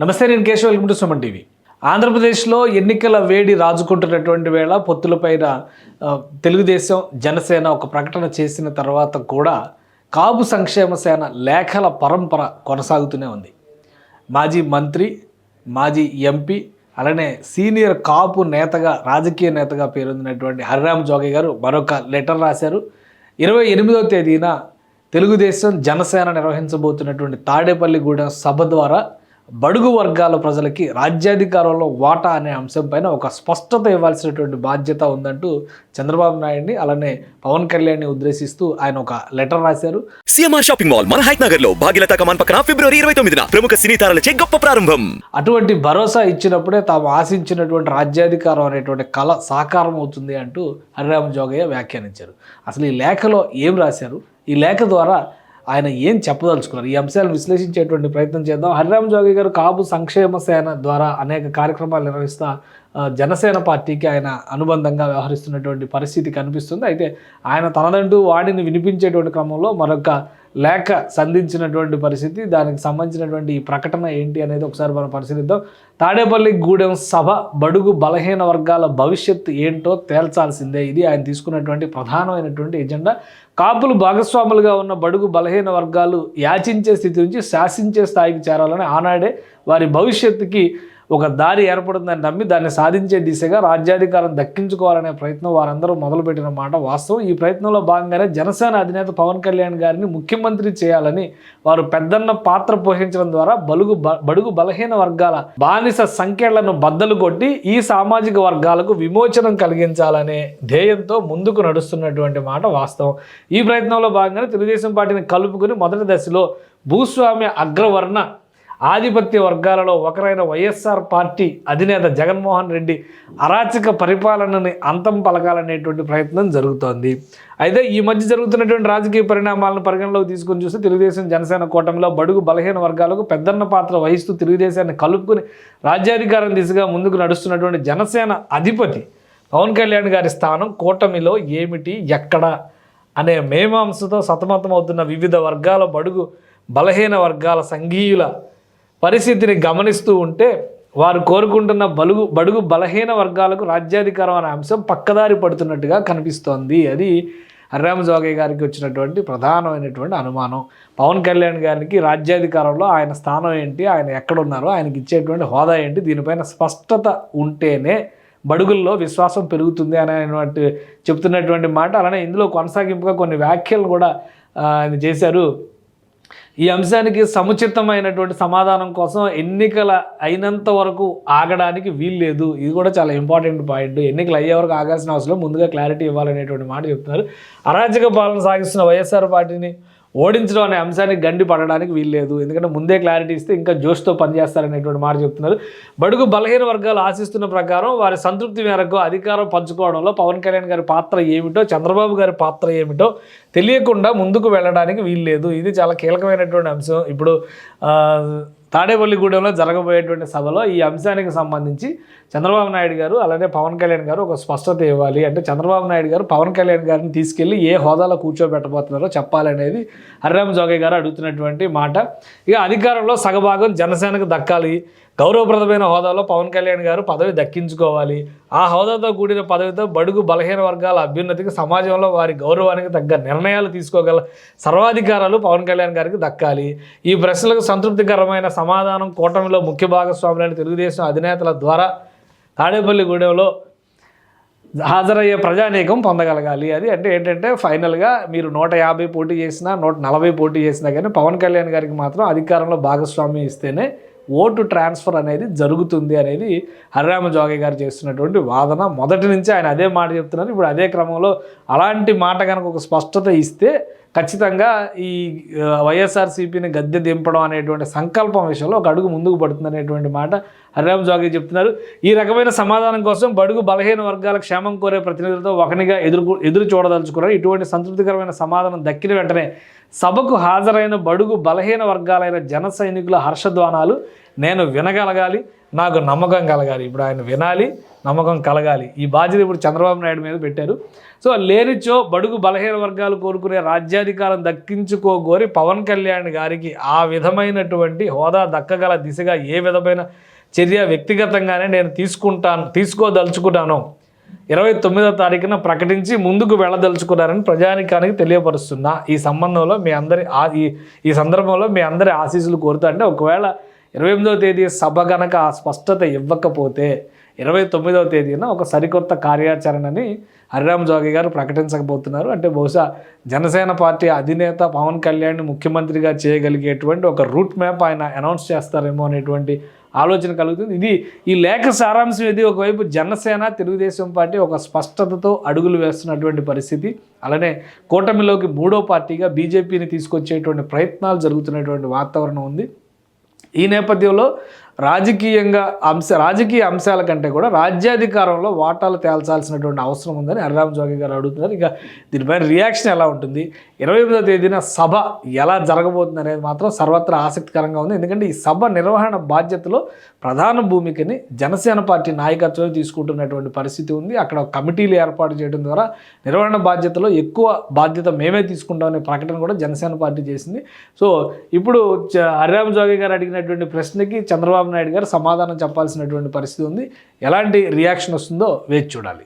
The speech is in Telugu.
నమస్తే నేను Keshav. Welcome to Suman TV. ఆంధ్రప్రదేశ్లో ఎన్నికల వేడి రాజుకుంటున్నటువంటి వేళ పొత్తులపైన తెలుగుదేశం జనసేన ఒక ప్రకటన చేసిన తర్వాత కూడా కాపు సంక్షేమ సేన లేఖల పరంపర కొనసాగుతూనే ఉంది. మాజీ మంత్రి మాజీ ఎంపీ అలానే సీనియర్ కాపు నేతగా రాజకీయ నేతగా పేరొందినటువంటి హరిరామ్ జోగి గారు మరొక లెటర్ రాశారు. ఇరవై ఎనిమిదవ తేదీన తెలుగుదేశం జనసేన నిర్వహించబోతున్నటువంటి తాడేపల్లిగూడెం సభ ద్వారా బడుగు వర్గాల ప్రజలకి రాజ్యాధికారంలో వాటా అనే అంశంపైన ఒక స్పష్టత ఇవ్వాల్సినటువంటి బాధ్యత ఉందంటూ చంద్రబాబు నాయుడిని అలానే పవన్ కళ్యాణ్ని ఉద్దేశిస్తూ ఆయన ఒక లెటర్ రాశారు. సిఎంఆర్ షాపింగ్ మాల్ మన హైట్ నగర్లో భాగ్యలత కమాన్ పక్కన ఫిబ్రవరి ఇరవై తొమ్మిదిన ప్రముఖ సినీ తారలచే గొప్ప ప్రారంభం. అటువంటి భరోసా ఇచ్చినప్పుడే తాము ఆశించినటువంటి రాజ్యాధికారం అనేటువంటి కళ సాకారం అవుతుంది అంటూ హరిరామ జోగయ్య వ్యాఖ్యానించారు. అసలు ఈ లేఖలో ఏం రాశారు? ఈ లేఖ ద్వారా ఆయన ఏం చెప్పదలుచుకున్నారు? ఈ అంశాలను విశ్లేషించేటువంటి ప్రయత్నం చేద్దాం. హరిరామ్ జోగి గారు కాపు సంక్షేమ సేన ద్వారా అనేక కార్యక్రమాలు నిర్వహిస్తా జనసేన పార్టీకి ఆయన అనుబంధంగా వ్యవహరిస్తున్నటువంటి పరిస్థితి కనిపిస్తుంది. అయితే ఆయన తనదంటూ వాడిని వినిపించేటువంటి క్రమంలో మరొక లేఖ సంధించినటువంటి పరిస్థితి దానికి సంబంధించినటువంటి ఈ ప్రకటన ఏంటి అనేది ఒకసారి మనం పరిశీలిద్దాం. తాడేపల్లి గూడెం సభ బడుగు బలహీన వర్గాల భవిష్యత్తు ఏంటో తేల్చాల్సిందే. ఇది ఆయన తీసుకున్నటువంటి ప్రధానమైనటువంటి ఎజెండా. కాపులు భాగస్వాములుగా ఉన్న బడుగు బలహీన వర్గాలు యాచించే స్థితి నుంచి శాసించే స్థాయికి చేరాలని ఆనాడే వారి భవిష్యత్తుకి ఒక దారి ఏర్పడుతుందని నమ్మి దాన్ని సాధించే దిశగా రాజ్యాధికారం దక్కించుకోవాలనే ప్రయత్నం వారందరూ మొదలుపెట్టిన మాట వాస్తవం. ఈ ప్రయత్నంలో భాగంగానే జనసేన అధినేత పవన్ కళ్యాణ్ గారిని ముఖ్యమంత్రి చేయాలని వారు పెద్దన్న పాత్ర పోషించడం ద్వారా బలుగు బ- బడుగు బలహీన వర్గాల బానిస సంఖ్యలను బద్దలు కొట్టి ఈ సామాజిక వర్గాలకు విమోచనం కలిగించాలనే ధ్యేయంతో ముందుకు నడుస్తున్నటువంటి మాట వాస్తవం. ఈ ప్రయత్నంలో భాగంగానే తెలుగుదేశం పార్టీని కలుపుకుని మొదటి దశలో భూస్వామ్య అగ్రవర్ణ ఆధిపత్య వర్గాలలో ఒకరైన వైఎస్ఆర్ పార్టీ అధినేత జగన్మోహన్ రెడ్డి అరాచక పరిపాలనని అంతం పలకాలనేటువంటి ప్రయత్నం జరుగుతోంది. అయితే ఈ మధ్య జరుగుతున్నటువంటి రాజకీయ పరిణామాలను పరిగణలోకి తీసుకొని చూస్తే తెలుగుదేశం జనసేన కూటమిలో బడుగు బలహీన వర్గాలకు పెద్దన్న పాత్ర వహిస్తూ తెలుగుదేశాన్ని కలుపుకుని రాజ్యాధికారం దిశగా ముందుకు నడుస్తున్నటువంటి జనసేన అధిపతి పవన్ కళ్యాణ్ గారి స్థానం కూటమిలో ఏమిటి ఎక్కడ అనే మేమాంసతో సతమతమవుతున్న వివిధ వర్గాల బడుగు బలహీన వర్గాల సంఘీయుల పరిస్థితిని గమనిస్తూ ఉంటే వారు కోరుకుంటున్న బలుగు బడుగు బలహీన వర్గాలకు రాజ్యాధికారం అనే అంశం పక్కదారి పడుతున్నట్టుగా కనిపిస్తోంది. అది హరిరామ జోగయ్య గారికి వచ్చినటువంటి ప్రధానమైనటువంటి అనుమానం. పవన్ కళ్యాణ్ గారికి రాజ్యాధికారంలో ఆయన స్థానం ఏంటి ఆయన ఎక్కడున్నారో ఆయనకి ఇచ్చేటువంటి హోదా ఏంటి దీనిపైన స్పష్టత ఉంటేనే బడుగుల్లో విశ్వాసం పెరుగుతుంది అనేటువంటి చెప్తున్నటువంటి మాట. అలానే ఇందులో కొనసాగింపుగా కొన్ని వ్యాఖ్యలు కూడా ఆయన చేశారు. ఈ అంశానికి సముచితమైనటువంటి సమాధానం కోసం ఎన్నికల అయినంత వరకు ఆగడానికి వీల్లేదు. ఇది కూడా చాలా ఇంపార్టెంట్ పాయింట్. ఎన్నికలు అయ్యే వరకు ఆగాల్సిన అవసరం ముందుగా క్లారిటీ ఇవ్వాలనేటువంటి మాట చెప్తున్నారు. అరాచక పాలన సాగిస్తున్న వైఎస్ఆర్ పార్టీని ఓడించడం అనే అంశానికి గండి పడడానికి వీల్లేదు. ఎందుకంటే ముందే క్లారిటీ ఇస్తే ఇంకా జోష్తో పనిచేస్తారనేటువంటి మాట చెప్తున్నారు. బడుగు బలహీన వర్గాలు ఆశిస్తున్న ప్రకారం వారి సంతృప్తి మేరకు అధికారం పంచుకోవడంలో పవన్ కళ్యాణ్ గారి పాత్ర ఏమిటో చంద్రబాబు గారి పాత్ర ఏమిటో తెలియకుండా ముందుకు వెళ్ళడానికి వీల్లేదు. ఇది చాలా కీలకమైనటువంటి అంశం. ఇప్పుడు తాడేపల్లిగూడెంలో జరగబోయేటువంటి సభలో ఈ అంశానికి సంబంధించి చంద్రబాబు నాయుడు గారు అలానే పవన్ కళ్యాణ్ గారు ఒక స్పష్టత ఇవ్వాలి. అంటే చంద్రబాబు నాయుడు గారు పవన్ కళ్యాణ్ గారిని తీసుకెళ్ళి ఏ హోదాలో కూర్చోబెట్టబోతున్నారో చెప్పాలనేది హరిరామ్ జోగయ్య గారు అడుగుతున్నటువంటి మాట. ఇక అధికారంలో సగభాగం జనసేనకు దక్కాలి. గౌరవప్రదమైన హోదాలో పవన్ కళ్యాణ్ గారు పదవి దక్కించుకోవాలి. ఆ హోదాతో కూడిన పదవితో బడుగు బలహీన వర్గాల అభ్యున్నతికి సమాజంలో వారి గౌరవానికి తగ్గ నిర్ణయాలు తీసుకోగల సర్వాధికారాలు పవన్ కళ్యాణ్ గారికి దక్కాలి. ఈ ప్రశ్నలకు సంతృప్తికరమైన సమాధానం కూటమిలో ముఖ్య భాగస్వాములైన తెలుగుదేశం అధినేతల ద్వారా తాడేపల్లిగూడెంలో హాజరయ్యే ప్రజానీకం పొందగలగాలి. అది అంటే ఏంటంటే ఫైనల్గా మీరు నూట యాభై పోటీ చేసినా నూట నలభై పోటీ చేసినా కానీ పవన్ కళ్యాణ్ గారికి మాత్రం అధికారంలో భాగస్వామ్యం ఇస్తేనే ఓటు ట్రాన్స్ఫర్ అనేది జరుగుతుంది అనేది హరిరామ జోగి గారు చేస్తున్నటువంటి వాదన. మొదటి నుంచి ఆయన అదే మాట చెప్తున్నారు. ఇప్పుడు అదే క్రమంలో అలాంటి మాట కనుక ఒక స్పష్టత ఇస్తే ఖచ్చితంగా ఈ వైఎస్ఆర్సీపీని గద్దె దింపడం అనేటువంటి సంకల్పం విషయంలో ఒక అడుగు ముందుకు పడుతుంది అనేటువంటి మాట హరిరామ్ జోగి చెప్తున్నారు. ఈ రకమైన సమాధానం కోసం బడుగు బలహీన వర్గాల క్షేమం కోరే ప్రతినిధులతో ఒకనిగా ఎదురు ఎదురు చూడదలుచుకున్నారు. ఇటువంటి సంతృప్తికరమైన సమాధానం దక్కిన వెంటనే సభకు హాజరైన బడుగు బలహీన వర్గాలైన జన సైనికుల హర్షధ్వానాలు నేను వినగలగాలి నాకు నమ్మకం కలగాలి. ఇప్పుడు ఆయన వినాలి నమ్మకం కలగాలి. ఈ బాధ్యత ఇప్పుడు చంద్రబాబు నాయుడు మీద పెట్టారు. సో లేనిచో బడుగు బలహీన వర్గాలు కోరుకునే రాజ్యాధికారం దక్కించుకోగోరి పవన్ కళ్యాణ్ గారికి ఆ విధమైనటువంటి హోదా దక్కగల దిశగా ఏ విధమైన చర్య వ్యక్తిగతంగానే నేను తీసుకుంటాను తీసుకోదలుచుకున్నాను. ఇరవై తొమ్మిదో తారీఖున ప్రకటించి ముందుకు వెళ్ళదలుచుకున్నారని ప్రజానికానికి తెలియపరుస్తున్నా. ఈ సంబంధంలో మీ అందరి ఈ ఈ సందర్భంలో మీ అందరి ఆశీస్సులు కోరుతా అంటే ఒకవేళ ఇరవై ఎనిమిదవ తేదీ సభ గనక ఆ స్పష్టత ఇవ్వకపోతే ఇరవై తొమ్మిదవ తేదీన ఒక సరికొత్త కార్యాచరణని హరిరామ్ జోగి గారు ప్రకటించకపోతున్నారు. అంటే బహుశా జనసేన పార్టీ అధినేత పవన్ కళ్యాణ్ ముఖ్యమంత్రిగా చేయగలిగేటువంటి ఒక రూట్ మ్యాప్ ఆయన అనౌన్స్ చేస్తారేమో అనేటువంటి ఆలోచన కలుగుతుంది. ఇది ఈ లేఖ సారాంశం ఇది ఒకవైపు జనసేన తెలుగుదేశం పార్టీ ఒక స్పష్టతతో అడుగులు వేస్తున్నటువంటి పరిస్థితి. అలానే కూటమిలోకి మూడో పార్టీగా బీజేపీని తీసుకొచ్చేటువంటి ప్రయత్నాలు జరుగుతున్నటువంటి వాతావరణం ఉంది. ఈ నేపథ్యంలో రాజకీయంగా అంశ రాజకీయ అంశాల కంటే కూడా రాజ్యాధికారంలో వాటాలు తేల్చాల్సినటువంటి అవసరం ఉందని హరిరామ్ జోగి గారు అడుగుతున్నారు. ఇక దీనిపైన రియాక్షన్ ఎలా ఉంటుంది? ఇరవై ఎనిమిదో తేదీన సభ ఎలా జరగబోతుంది అనేది మాత్రం సర్వత్రా ఆసక్తికరంగా ఉంది. ఎందుకంటే ఈ సభ నిర్వహణ బాధ్యతలో ప్రధాన భూమికని జనసేన పార్టీ నాయకత్వం తీసుకుంటున్నటువంటి పరిస్థితి ఉంది. అక్కడ కమిటీలు ఏర్పాటు చేయడం ద్వారా నిర్వహణ బాధ్యతలో ఎక్కువ బాధ్యత మేమే తీసుకుంటామనే ప్రకటన కూడా జనసేన పార్టీ చేసింది. సో ఇప్పుడు చ- హరిరామ్ జోగి గారు అడిగినటువంటి ప్రశ్నకి చంద్రబాబు చంద్రబాబు నాయుడు గారు సమాధానం చెప్పాల్సినటువంటి పరిస్థితి ఉంది. ఎలాంటి రియాక్షన్ వస్తుందో వేచి చూడాలి.